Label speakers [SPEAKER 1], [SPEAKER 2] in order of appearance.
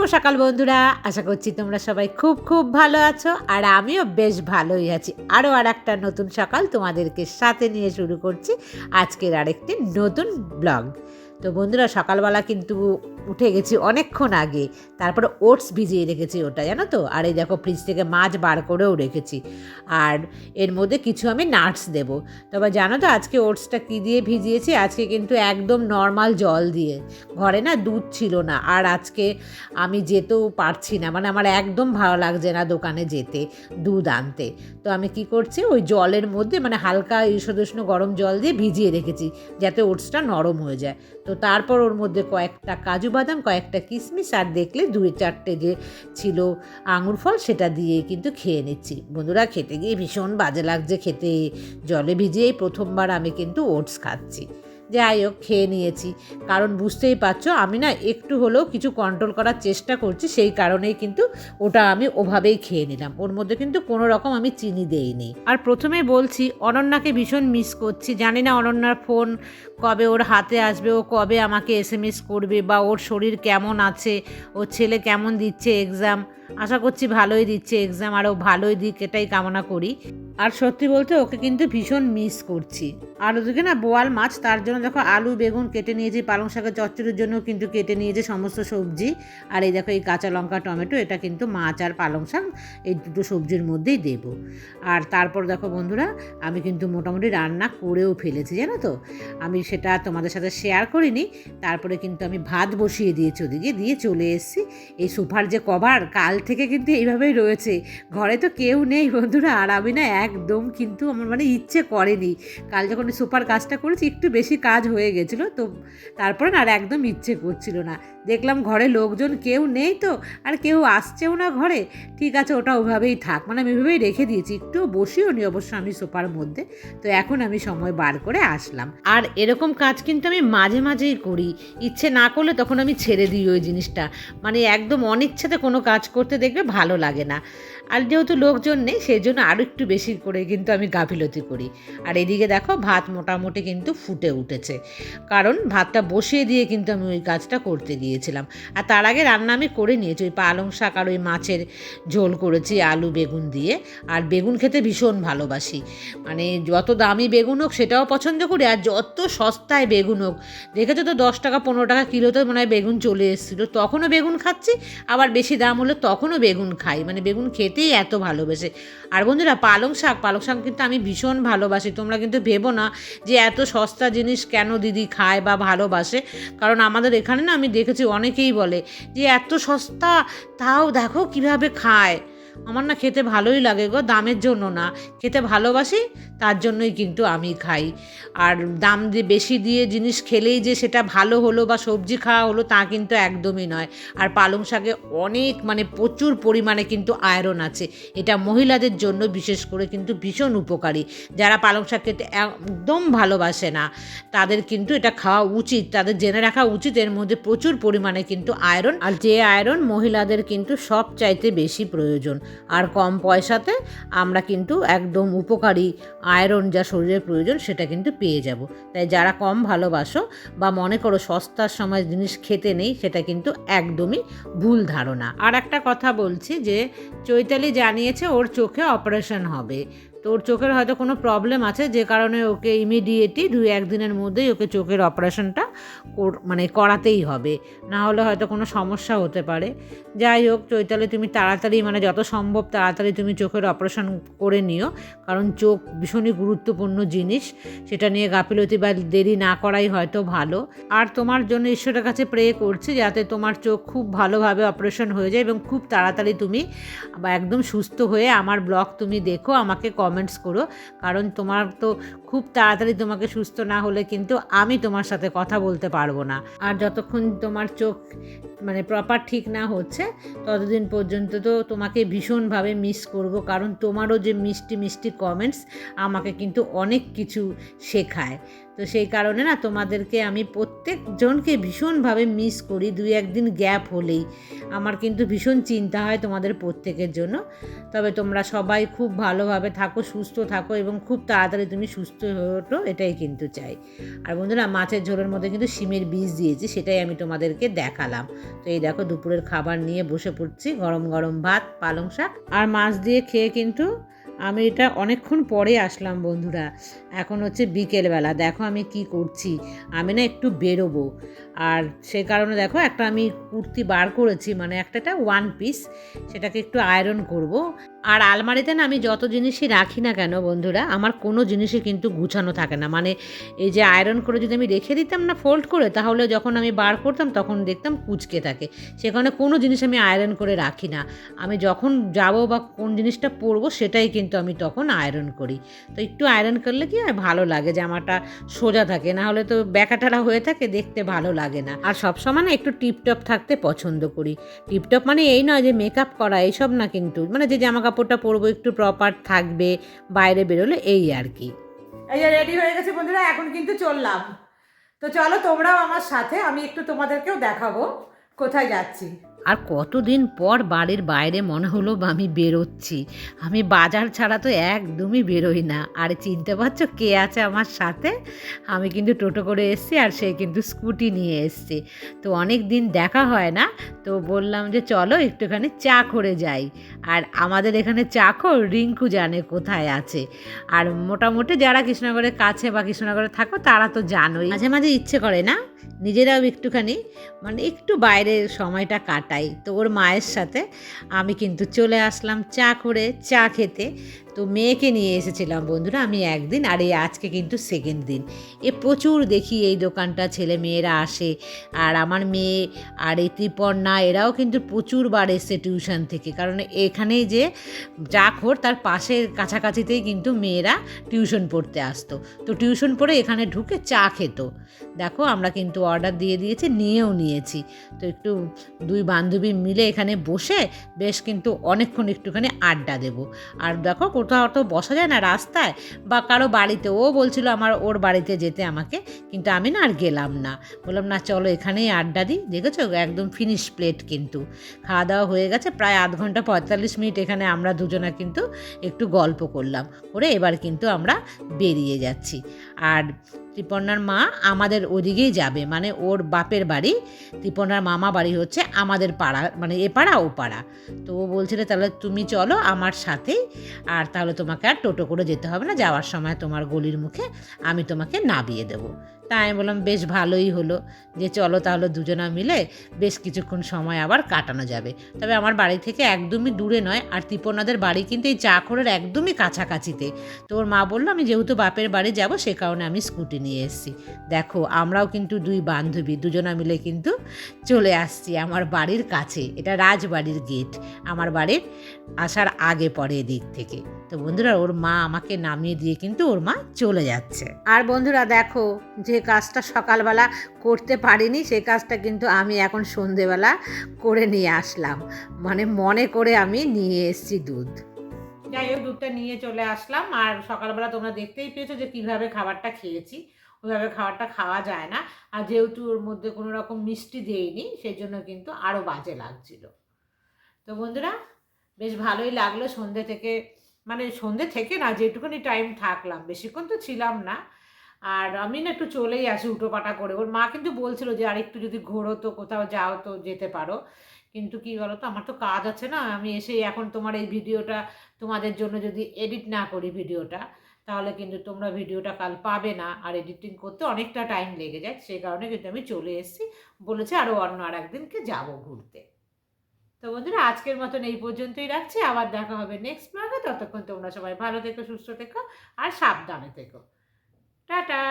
[SPEAKER 1] শুভ সকাল বন্ধুরা, আশা করছি তোমরা সবাই খুব খুব ভালো আছো আর আমিও বেশ ভালোই আছি। আরও আর একটা নতুন সকাল তোমাদেরকে সাথে নিয়ে শুরু করছি আজকের আরেকটি নতুন ব্লগ। তো বন্ধুরা, সকালবেলা কিন্তু উঠে গেছি অনেকক্ষণ আগে। তারপরে ওটস ভিজিয়ে রেখেছি ওটা, জানো তো? আর এই দেখো ফ্রিজ থেকে মাছ বার করেও রেখেছি। আর এর মধ্যে কিছু আমি নাটস দেবো। তবে জানো তো, আজকে ওটসটা কী দিয়ে ভিজিয়েছি? আজকে কিন্তু একদম নর্মাল জল দিয়ে। ঘরে না দুধ ছিল না। আর আজকে আমি যেতেও পারছি না। মানে আমার একদম ভালো লাগছে না দোকানে যেতে, দুধ আনতে। তো আমি কি করছি, ওই জলের মধ্যে মানে হালকা ঈষদুষ্ণ গরম জল দিয়ে ভিজিয়ে রেখেছি, যাতে ওটসটা নরম হয়ে যায়। তো তারপর ওর মধ্যে কয়েকটা কাজু বাদাম, কয়েকটা কিশমিশ আর দেখলে দুই চারটে যে ছিল আঙুর ফল সেটা দিয়ে কিন্তু খেয়ে নিচ্ছি। বন্ধুরা, খেতে গিয়ে ভীষণ বাজে লাগছে, খেতে জলে ভিজিয়েই প্রথমবার আমি কিন্তু ওটস খাচ্ছি। যাই হোক, খেয়ে নিয়েছি। কারণ বুঝতেই পারছ, আমি না একটু হলেও কিছু কন্ট্রোল করার চেষ্টা করছি, সেই কারণেই কিন্তু ওটা আমি ওভাবেই খেয়ে নিলাম। ওর মধ্যে কিন্তু কোনো রকম আমি চিনি দেইনি। আর প্রথমে বলছি, অনন্যাকে ভীষণ মিস করছি। জানি না অনন্যার ফোন কবে ওর হাতে আসবে, ও কবে আমাকে এস করবে বা ওর শরীর কেমন আছে, ওর ছেলে কেমন দিচ্ছে এক্সাম আশা করছি ভালোই দিচ্ছে এক্সাম আরও ভালোই দিক, এটাই কামনা করি। আর সত্যি বলতে ওকে কিন্তু ভীষণ মিস করছি। আর ওদিকে না, বোয়াল মাছ, তার জন্য দেখো আলু, বেগুন কেটে নিয়েছি, পালং শাকের চচ্চড়ির জন্য কিন্তু কেটে নিয়েছে সমস্ত সবজি। আর এই দেখো এই কাঁচা লঙ্কা, টমেটো, এটা কিন্তু মাছ আর পালং শাক, এই দুটো সবজির মধ্যেই দেব। আর তারপর দেখো বন্ধুরা, আমি কিন্তু মোটামুটি রান্না করেও ফেলেছি, জানো তো? আমি সেটা তোমাদের সাথে শেয়ার করিনি, তারপরে কিন্তু আমি ভাত বসিয়ে দিয়েছি ওদিকে, দিয়ে চলে এসেছি। এই সোফার যে কভার, কাল থেকে কিন্তু এইভাবেই রয়েছে। ঘরে তো কেউ নেই বন্ধুরা, আর আমি না একদম কিন্তু আমার মানে ইচ্ছে করেনি। কাল যখন সুপার কাজটা করেছি, একটু বেশি কাজ হয়ে গেছিল, তো তারপরে না আর একদম ইচ্ছে করছিল না। দেখলাম ঘরে লোকজন কেউ নেই তো, আর কেউ আসছেও না ঘরে। ঠিক আছে, ওটা ওভাবেই থাক। মানে আমি ওইভাবেই রেখে দিয়েছি। একটু বসিও নি অবশ্য আমি সোফার মধ্যে। তো এখন আমি সময় বার করে আসলাম। আর এরকম কাজ কিন্তু আমি মাঝে মাঝেই করি। ইচ্ছে না করলে তখন আমি ছেড়ে দিই ওই জিনিসটা। মানে একদম অনিচ্ছাতে কোনো কাজ করতে দেখবে ভালো লাগে না। আর যেহেতু লোকজন নেই সেই জন্য আরও একটু বেশি করে কিন্তু আমি গাফিলতি করি। আর এদিকে দেখো, ভাত মোটামুটি কিন্তু ফুটে উঠেছে। কারণ ভাতটা বসিয়ে দিয়ে কিন্তু আমি ওই কাজটা করতে গিয়েছিলাম। আর তার আগে রান্না আমি করে নিয়েছি, ওই পালং শাক আর ওই মাছের ঝোল করেছি আলু, বেগুন দিয়ে। আর বেগুন খেতে ভীষণ ভালোবাসি। মানে যত দামি বেগুন হোক, সেটাও পছন্দ করি। আর যত সস্তায় বেগুন হোক, দেখেছ তো, দশ টাকা, পনেরো টাকা কিলোতে মনে হয় বেগুন চলে এসেছিল। তখনও বেগুন খাচ্ছি, আবার বেশি দাম হলে তখনও বেগুন খাই। মানে বেগুন খেতেই এত ভালোবেসে। আর বন্ধুরা, পালং শাক পালং শাক কিন্তু আমি ভীষণ ভালোবাসি। তোমরা কিন্তু ভেবো না যে এত সস্তা জিনিস কেন দিদি খায় বা ভালোবাসে। কারণ আমাদের এখানে না আমি দেখেছি অনেকেই বলে যে, এত সস্তা, তাও দেখো কীভাবে খায়। আমার না খেতে ভালোই লাগে গো, দামের জন্য না। খেতে ভালোবাসি, তার জন্যই কিন্তু আমি খাই। আর দাম দিয়ে বেশি দিয়ে জিনিস খেলেই যে সেটা ভালো হলো বা সবজি খাওয়া হলো তা কিন্তু একদমই নয়। আর পালং শাকে অনেক মানে প্রচুর পরিমাণে কিন্তু আয়রন আছে। এটা মহিলাদের জন্য বিশেষ করে কিন্তু ভীষণ উপকারী। যারা পালং শাক খেতে একদম ভালোবাসে না, তাদের কিন্তু এটা খাওয়া উচিত। তাদের জেনে রাখা উচিত এর মধ্যে প্রচুর পরিমাণে কিন্তু আয়রন। আর যে আয়রন মহিলাদের কিন্তু সব চাইতে বেশি প্রয়োজন। আর কম পয়সাতে আমরা কিন্তু একদম উপকারী আয়রন যা শরীরের প্রয়োজন সেটা কিন্তু পেয়ে যাব। তাই যারা কম ভালোবাসো বা মনে করো সস্তার সময় জিনিস খেতে নেই, সেটা কিন্তু একদমই ভুল ধারণা। আর একটা কথা বলছি যে, চৈতালি জানিয়েছে ওর চোখে অপারেশন হবে। তো ওর চোখের হয়তো কোনো প্রবলেম আছে, যে কারণে ওকে ইমিডিয়েটই দুই একদিনের মধ্যেই ওকে চোখের অপারেশনটা মানে করাতেই হবে। না হলে হয়তো কোনো সমস্যা হতে পারে। যাই হোক, চৈতালি, তুমি তাড়াতাড়ি মানে যত সম্ভব তাড়াতাড়ি তুমি চোখের অপারেশন করে নিও। কারণ চোখ ভীষণই গুরুত্বপূর্ণ জিনিস। সেটা নিয়ে গাফিলতি বা দেরি না করাই হয়তো ভালো। আর তোমার জন্য ঈশ্বরের কাছে প্রে করছি, যাতে তোমার চোখ খুব ভালোভাবে অপারেশন হয়ে যায় এবং খুব তাড়াতাড়ি তুমি একদম সুস্থ হয়ে আমার ব্লগ তুমি দেখো, আমাকে কমেন্টস করো। কারণ তোমার তো খুব তাড়াতাড়ি তোমাকে সুস্থ না হলে কিন্তু আমি তোমার সাথে কথা বলতে পারব না। আর যতক্ষণ তোমার চোখ মানে প্রপার ঠিক না হচ্ছে, ততদিন পর্যন্ত তো তোমাকে ভীষণভাবে মিস করব, কারণ তোমারও যে মিষ্টি মিষ্টি কমেন্টস আমাকে কিন্তু অনেক কিছু শেখায়। তো সেই কারণে না তোমাদেরকে আমি প্রত্যেকজনকে ভীষণভাবে মিস করি, দুই একদিন গ্যাপ হলেই। আমার কিন্তু ভীষণ চিন্তা হয় তোমাদের প্রত্যেকের জন্য। তবে তোমরা সবাই খুব ভালোভাবে থাকো, সুস্থ থাকো এবং খুব তাড়াতাড়ি তুমি সুস্থ হয়ে ওঠো, এটাই কিন্তু চাই। আর বন্ধুরা, মাছের ঝোলের মধ্যে কিন্তু শিমের বীজ দিয়েছি, সেটাই আমি তোমাদেরকে দেখালাম। তো এই দেখো দুপুরের খাবার নিয়ে বসে পড়ছি, গরম গরম ভাত, পালং শাক আর মাছ দিয়ে খেয়ে কিন্তু আমি এটা অনেকক্ষণ পরে আসলাম বন্ধুরা। এখন হচ্ছে বিকেলবেলা। দেখো আমি কি করছি। আমি না একটু বেরোবো। আর সে কারণে দেখো একটা আমি কুর্তি বার করেছি মানে একটা ওয়ান পিস সেটাকে একটু আয়রন করব। আর আলমারিতে না আমি যত জিনিসই রাখি না কেন বন্ধুরা, আমার কোনো জিনিসই কিন্তু গুছানো থাকে না। মানে এই যে আয়রন করে যদি আমি রেখে দিতাম না ফোল্ড করে, তাহলে যখন আমি বার করতাম, তখন দেখতাম কুচকে থাকে। সে কারণে কোনো জিনিস আমি আয়রন করে রাখি না। আমি যখন যাব বা কোন জিনিসটা পরবো, সেটাই কিন্তু আমি তখন আয়রন করি। তো একটু আয়রন করলে কি হয়, ভালো লাগে, জামাটা সোজা থাকে, না হলে তো ব্যাকাটারা হয়ে থাকে, দেখতে ভালো লাগে না। আর সবসময় না একটু টিপটপ থাকতে পছন্দ করি। টিপটপ মানে এই নয় যে মেকআপ করা, এইসব না কিন্তু মানে যে জামা কাপড়টা পরবো একটু প্রপার থাকবে, বাইরে বেরোলে এই আর কি।
[SPEAKER 2] এই রেডি হয়ে গেছে বন্ধুরা, এখন কিন্তু চললাম। তো চলো তোমরাও আমার সাথে, আমি একটু তোমাদেরকেও দেখাবো, কোথায় যাচ্ছি।
[SPEAKER 1] আর কতদিন পর বাড়ির বাইরে মনে হলো আমি বেরোচ্ছি। আমি বাজার ছাড়া তো একদমই বেরোই না। আর চিনতে পারছ কে আছে আমার সাথে? আমি কিন্তু টোটো করে এসছি আর সে কিন্তু স্কুটি নিয়ে এসছে। তো অনেক দিন দেখা হয় না, তো বললাম যে চলো একটুখানি চা করে যাই। আর আমাদের এখানে চাকর রিঙ্কু জানে কোথায় আছে। আর মোটামুটি যারা কৃষ্ণনগরের কাছে বা কৃষ্ণনগরে থাকো তারা তো জানোই। মাঝে মাঝে ইচ্ছে করে না? নিজেরাও একটুখানি মানে একটু বাইরে সময়টা কাটাই। তো ওর মায়ের সাথে আমি কিন্তু চলে আসলাম চা করে, চা খেতে। তো মেয়েকে নিয়ে এসেছিলাম বন্ধুরা, আমি একদিন আর এই আজকে কিন্তু সেকেন্ড দিন। এ প্রচুর দেখি এই দোকানটা, ছেলে মেয়েরা আসে, আর আমার মেয়ে আর এই ত্রিপর্ণা এরাও কিন্তু প্রচুরবার এসছে টিউশন থেকে। কারণ এখানেই যে চাখর তার পাশের কাছাকাছিতেই কিন্তু মেয়েরা টিউশন পড়তে আসতো। তো টিউশন পড়ে এখানে ঢুকে চা খেত। দেখো, আমরা কিন্তু অর্ডার দিয়ে দিয়েছি, নিয়েও নিয়েছি। তো একটু দুই বান্ধবী মিলে এখানে বসে বেশ কিন্তু অনেকক্ষণ একটুখানি আড্ডা দেবো। আর দেখো কোথাও তো বসা যায় না রাস্তায় বা কারও বাড়িতে। ও বলছিল আমার ওর বাড়িতে যেতে আমাকে, কিন্তু আমি না আর গেলাম না। বললাম, না, চলো এখানেই আড্ডা দিই। দেখেছ? একদম ফিনিশ প্লেট কিন্তু। খাওয়া দাওয়া হয়ে গেছে, প্রায় আধ ঘণ্টা পঁয়তাল্লিশ মিনিট এখানে আমরা দুজনা কিন্তু একটু গল্প করলাম। করে এবার কিন্তু আমরা বেরিয়ে যাচ্ছি। আর ত্রিপর্ণার মা আমাদের ওদিকেই যাবে মানে ওর বাপের বাড়ি। ত্রিপর্ণার মামা বাড়ি হচ্ছে আমাদের পাড়া মানে এ পাড়া, ও পাড়া। তো ও বলছিল, তাহলে তুমি চলো আমার সাথেই আর তাহলে তোমাকে আর টোটো করে যেতে হবে না, যাওয়ার সময় তোমার গলির মুখে আমি তোমাকে নাবিয়ে দেবো। তাই আমি বললাম, বেশ ভালোই হলো যে চলো তাহলে দুজনা মিলে বেশ কিছুক্ষণ সময় আবার কাটানো যাবে। তবে আমার বাড়ি থেকে একদমই দূরে নয় আর ত্রিপর্ণাদের বাড়ি কিন্তু এই চাকরের একদমই কাছাকাছিতে। তো ওর মা বলল, আমি যেহেতু বাপের বাড়ি যাব, সে কারণে আমি স্কুটি নিয়ে এসেছি। দেখো, আমরাও কিন্তু দুই বান্ধবী, দুজনা মিলে কিন্তু চলে আসছি আমার বাড়ির কাছে। এটা রাজবাড়ির গেট আমার বাড়ির আসার আগে পরে এদিক থেকে। তো বন্ধুরা, ওর মা আমাকে নামিয়ে দিয়ে কিন্তু ওর মা চলে যাচ্ছে। আর বন্ধুরা, দেখো, যে কাজটা সকালবেলা করতে পারিনি সেই কাজটা কিন্তু আমি এখন সন্ধেবেলা করে নিয়ে আসলাম। মানে মনে করে আমি নিয়ে এসেছি দুধ।
[SPEAKER 2] যাই হোক, দুধটা নিয়ে চলে আসলাম। আর সকালবেলা তোমরা দেখতেই পেয়েছ যে কীভাবে খাবারটা খেয়েছি। ওইভাবে খাবারটা খাওয়া যায় না। আর যেহেতু ওর মধ্যে কোনো রকম মিষ্টি দেয়নি সেই জন্য কিন্তু আরও বাজে লাগছিল। তো বন্ধুরা, বেশ ভালোই লাগল সন্ধে থেকে মানে সন্ধে থেকে না, যেটুকুনি টাইম থাকলাম। বেশিক্ষণ তো ছিলাম না। আর আমি না একটু চলেই আসি উটোপাটা করে। ওর মা কিন্তু বলছিল যে আর একটু যদি ঘোরো তো, কোথাও যাও তো, যেতে পারো। কিন্তু কি বলো তো আমার তো কাজ আছে না। আমি এসে এখন তোমার এই ভিডিওটা, তোমাদের জন্য যদি এডিট না করি ভিডিওটা, তাহলে কিন্তু তোমরা ভিডিওটা কাল পাবে না। আর এডিটিং করতে অনেকটা টাইম লেগে যায়। সেই কারণে কিন্তু আমি চলে এসেছি। বলেছে আরও অন্য আর একদিনকে যাব ঘুরতে। তো বন্ধুরা, আজকের মতন এই পর্যন্তই রাখছি। আবার দেখা হবে নেক্সট ব্লগে ততক্ষণ তোমরা সবাই ভালো থেকো, সুস্থ থেকো, আর সাবধানে থেকো। টাটা!